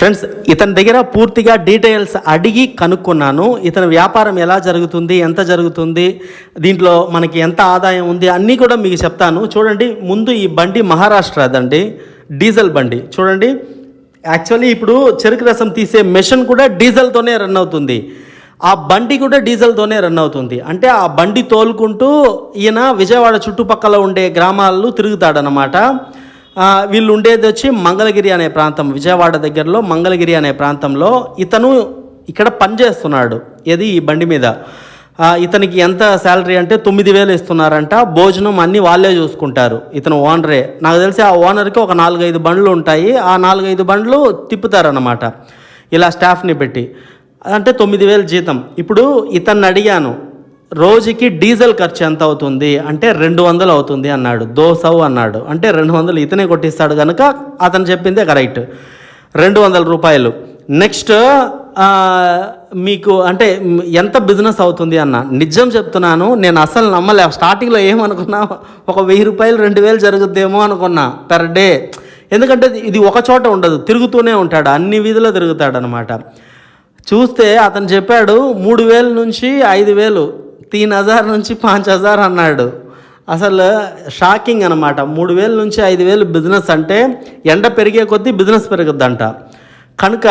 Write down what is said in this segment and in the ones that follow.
Friends ఇతని దగ్గర పూర్తిగా డీటెయిల్స్ అడిగి కనుక్కున్నాను. ఇతని వ్యాపారం ఎలా జరుగుతుంది ఎంత జరుగుతుంది దీంట్లో మనకి ఎంత ఆదాయం ఉంది అన్నీ కూడా మీకు చెప్తాను. చూడండి ముందు ఈ బండి మహారాష్ట్ర అదండి డీజిల్ బండి. చూడండి యాక్చువల్లీ ఇప్పుడు చెరుకు రసం తీసే మెషిన్ కూడా డీజిల్తోనే రన్ అవుతుంది. ఆ బండి కూడా డీజిల్తోనే రన్ అవుతుంది. అంటే ఆ బండి తోలుకుంటూ ఈయన విజయవాడ చుట్టుపక్కల ఉండే గ్రామాల్లో తిరుగుతాడనమాట వీళ్ళు ఉండేది వచ్చి మంగళగిరి అనే ప్రాంతం విజయవాడ దగ్గరలో మంగళగిరి అనే ప్రాంతంలో ఇతను ఇక్కడ పనిచేస్తున్నాడు ఏది? ఈ బండి మీద. ఇతనికి ఎంత శాలరీ అంటే తొమ్మిది వేలు ఇస్తున్నారంట. భోజనం అన్నీ వాళ్ళే చూసుకుంటారు. ఇతను ఓనరే. నాకు తెలిసి ఆ ఓనర్కి ఒక నాలుగైదు బండ్లు ఉంటాయి. ఆ నాలుగైదు బండ్లు తిప్పుతారన్నమాట. ఇలా స్టాఫ్ని పెట్టి. అంటే తొమ్మిది వేలు జీతం. ఇప్పుడు ఇతన్ని అడిగాను. రోజుకి డీజిల్ ఖర్చు ఎంత అవుతుంది? అంటే రెండు వందలు అవుతుంది అన్నాడు. దోసవు అన్నాడు. అంటే రెండు వందలు ఇతనే కొట్టిస్తాడు కనుక అతను చెప్పిందే కరెక్ట్. రెండు వందల రూపాయలు. నెక్స్ట్ మీకు అంటే ఎంత బిజినెస్ అవుతుంది అన్న. నిజం చెప్తున్నాను నేను అసలు నమ్మలే. స్టార్టింగ్లో ఏమనుకున్నా ఒక వెయ్యి రూపాయలు రెండు వేలు జరుగుద్దేమో అనుకున్నా పర్ డే ఎందుకంటే ఇది ఒక చోట ఉండదు తిరుగుతూనే ఉంటాడు అన్ని వీధిలో తిరుగుతాడు అనమాట చూస్తే అతను చెప్పాడు మూడు వేల నుంచి ఐదు వేలు. తీన్ హజార్ నుంచి పాంచ్ హజార్ అన్నాడు. అసలు షాకింగ్ అనమాట మూడు వేల నుంచి ఐదు వేలు బిజినెస్ అంటే ఎండ పెరిగే కొద్దీ బిజినెస్ పెరుగుద్దంట. కనుక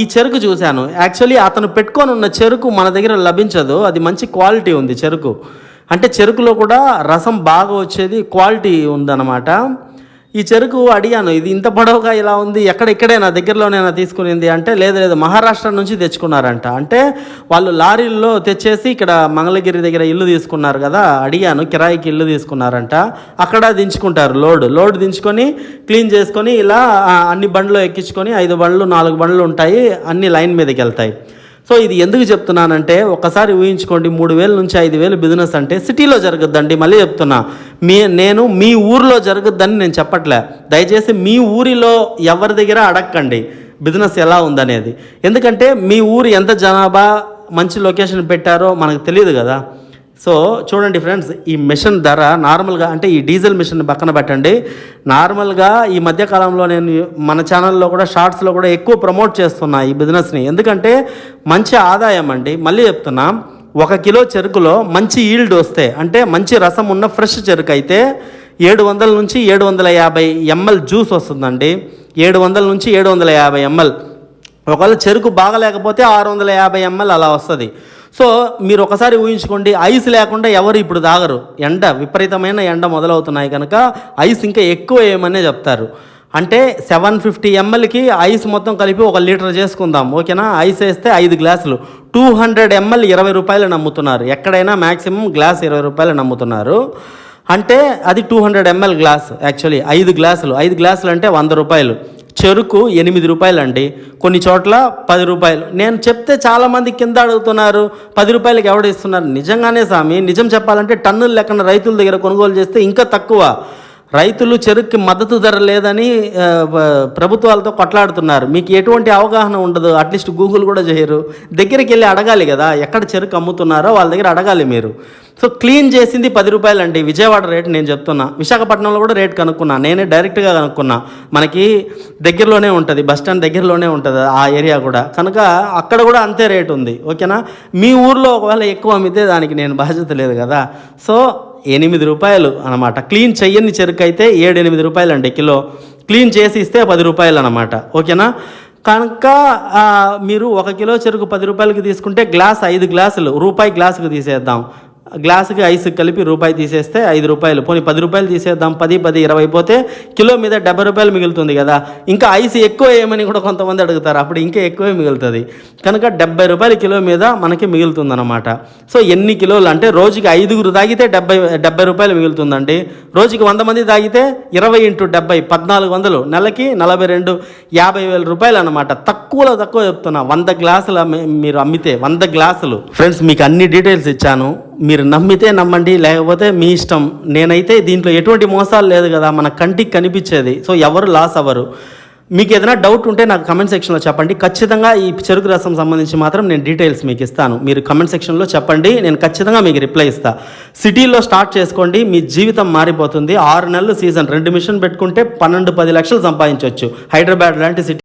ఈ చెరుకు చూశాను. యాక్చువల్లీ అతను పెట్టుకొని ఉన్న చెరుకు మన దగ్గర లభించదు. అది మంచి క్వాలిటీ ఉంది చెరుకు. అంటే చెరుకులో కూడా రసం బాగా వచ్చేది క్వాలిటీ ఉందన్నమాట. ఈ చెరుకు అడిగాను ఇది ఇంత పొడవుగా ఇలా ఉంది ఎక్కడ ఇక్కడే నా దగ్గరలోనేనా తీసుకునింది? అంటే లేదు లేదు మహారాష్ట్ర నుంచి తెచ్చుకున్నారంట. అంటే వాళ్ళు లారీల్లో తెచ్చేసి ఇక్కడ మంగళగిరి దగ్గర ఇల్లు తీసుకున్నారు కదా అడిగాను కిరాయికి ఇల్లు తీసుకున్నారంట. అక్కడ దించుకుంటారు లోడ్. లోడ్ దించుకొని క్లీన్ చేసుకొని ఇలా అన్ని బండ్లు ఎక్కించుకొని ఐదు బండ్లు నాలుగు బండ్లు ఉంటాయి అన్ని లైన్ మీదకి వెళ్తాయి. సో ఇది ఎందుకు చెప్తున్నానంటే ఒకసారి ఊహించుకోండి మూడు వేల నుంచి ఐదు వేలు బిజినెస్ అంటే సిటీలో జరగద్దండి మళ్ళీ చెప్తున్నా. మీ నేను మీ ఊరిలో జరగద్దని నేను చెప్పట్లే. దయచేసి మీ ఊరిలో ఎవరి దగ్గర అడగండి బిజినెస్ ఎలా ఉందనేది. ఎందుకంటే మీ ఊరు ఎంత జనాభా మంచి లొకేషన్ పెట్టారో మనకు తెలియదు కదా. సో చూడండి ఫ్రెండ్స్ ఈ మిషన్ ధర నార్మల్గా అంటే ఈ డీజిల్ మిషన్ పక్కన పెట్టండి. నార్మల్గా ఈ మధ్యకాలంలో నేను మన ఛానల్లో కూడా షార్ట్స్లో కూడా ఎక్కువ ప్రమోట్ చేస్తున్నా ఈ బిజినెస్ని. ఎందుకంటే మంచి ఆదాయం అండి. మళ్ళీ చెప్తున్నా ఒక కిలో చెరుకులో మంచి ఈల్డ్ వస్తే అంటే మంచి రసం ఉన్న ఫ్రెష్ చెరుకు అయితే ఏడు వందల నుంచి ఏడు వందల యాభై ఎంఎల్ జ్యూస్ వస్తుందండి. ఏడు వందల నుంచి ఏడు వందల యాభై ఎంఎల్. ఒకవేళ చెరుకు బాగలేకపోతే ఆరు వందల యాభై ఎంఎల్ అలా వస్తుంది. సో మీరు ఒకసారి ఊహించుకోండి ఐస్ లేకుండా ఎవరు ఇప్పుడు తాగరు. ఎండ విపరీతమైన ఎండ మొదలవుతున్నాయి కనుక ఐస్ ఇంకా ఎక్కువ వేయమనే చెప్తారు. అంటే సెవెన్ ఫిఫ్టీ ఎంఎల్కి ఐస్ మొత్తం కలిపి ఒక లీటర్ చేసుకుందాం ఓకేనా? ఐస్ వేస్తే ఐదు గ్లాసులు. టూ హండ్రెడ్ ఎంఎల్ ఇరవై రూపాయలు నమ్ముతున్నారు. ఎక్కడైనా మ్యాక్సిమం గ్లాస్ ఇరవై రూపాయలు నమ్ముతున్నారు. అంటే అది two hundred ML glass actually ఐదు గ్లాసులు. ఐదు గ్లాసులు అంటే వంద రూపాయలు. చెరుకు ఎనిమిది రూపాయలు అండి కొన్ని చోట్ల పది రూపాయలు. నేను చెప్తే చాలామంది కింద అడుగుతున్నారు పది రూపాయలకి ఎవడు ఇస్తున్నారు? నిజంగానే స్వామి నిజం చెప్పాలంటే టన్నుల లెక్కన రైతుల దగ్గర కొనుగోలు చేస్తే ఇంకా తక్కువ. రైతులు చెరుక్కి మద్దతు ధర లేదని ప్రభుత్వాలతో కొట్లాడుతున్నారు. మీకు ఎటువంటి అవగాహన ఉండదు. అట్లీస్ట్ గూగుల్ కూడా చేయరు. దగ్గరికి వెళ్ళి అడగాలి కదా ఎక్కడ చెరుకు అమ్ముతున్నారో వాళ్ళ దగ్గర అడగాలి మీరు. సో క్లీన్ చేసింది పది రూపాయలు అండి విజయవాడ రేట్ నేను చెప్తున్నా. విశాఖపట్నంలో కూడా రేట్ కనుక్కున్నా. నేనే డైరెక్ట్గా కనుక్కున్నా. మనకి దగ్గరలోనే ఉంటుంది. బస్ స్టాండ్ దగ్గరలోనే ఉంటుంది ఆ ఏరియా కూడా. కనుక అక్కడ కూడా అంతే రేట్ ఉంది. ఓకేనా? మీ ఊర్లో ఒకవేళ ఎక్కువ అమ్మితే దానికి నేను బాధ్యత లేదు కదా. సో ఎనిమిది రూపాయలు అనమాట. క్లీన్ చెయ్యని చెరుకు అయితే ఏడు ఎనిమిది రూపాయలు అండి కిలో. క్లీన్ చేసి ఇస్తే పది రూపాయలు అనమాట ఓకేనా? కనుక మీరు ఒక కిలో చెరుకు పది రూపాయలకి తీసుకుంటే గ్లాస్ ఐదు గ్లాసులు రూపాయి గ్లాసుకు తీసేద్దాం. గ్లాసుకి ఐస్ కలిపి రూపాయి తీసేస్తే ఐదు రూపాయలు. పోనీ పది రూపాయలు తీసేద్దాం పది పది ఇరవై పోతే కిలో మీద డెబ్బై రూపాయలు మిగులుతుంది కదా. ఇంకా ఐస్ ఎక్కువ వేయమని కూడా కొంతమంది అడుగుతారు. అప్పుడు ఇంకా ఎక్కువే మిగులుతుంది. కనుక డెబ్బై రూపాయల కిలో మీద మనకి మిగులుతుందన్నమాట. సో ఎన్ని కిలోలు అంటే రోజుకి ఐదుగురు తాగితే డెబ్బై డెబ్బై రూపాయలు మిగులుతుందండి. రోజుకి వంద మంది తాగితే ఇరవై ఇంటూ డెబ్బై పద్నాలుగు వందలు. నెలకి నలభై రెండు యాభై వేల రూపాయలు అనమాట తక్కువలో తక్కువ చెప్తున్నా. వంద గ్లాసులు మీరు అమ్మితే వంద గ్లాసులు. ఫ్రెండ్స్ మీకు అన్ని డీటెయిల్స్ ఇచ్చాను. మీరు నమ్మితే నమ్మండి లేకపోతే మీ ఇష్టం. నేనైతే దీంట్లో ఎటువంటి మోసాలు లేదు కదా మన కంటికి కనిపించేది. సో ఎవరు లాస్ అవ్వరు. మీకు ఏదైనా డౌట్ ఉంటే నాకు కమెంట్ సెక్షన్లో చెప్పండి. ఖచ్చితంగా ఈ చెరుకు రసం సంబంధించి మాత్రం నేను డీటెయిల్స్ మీకు ఇస్తాను. మీరు కమెంట్ సెక్షన్లో చెప్పండి నేను ఖచ్చితంగా మీకు రిప్లై ఇస్తా. సిటీలో స్టార్ట్ చేసుకోండి మీ జీవితం మారిపోతుంది. ఆరు నెలలు సీజన్. రెండు మిషన్ పెట్టుకుంటే పన్నెండు పది లక్షలు సంపాదించవచ్చు హైదరాబాద్ లాంటి సిటీ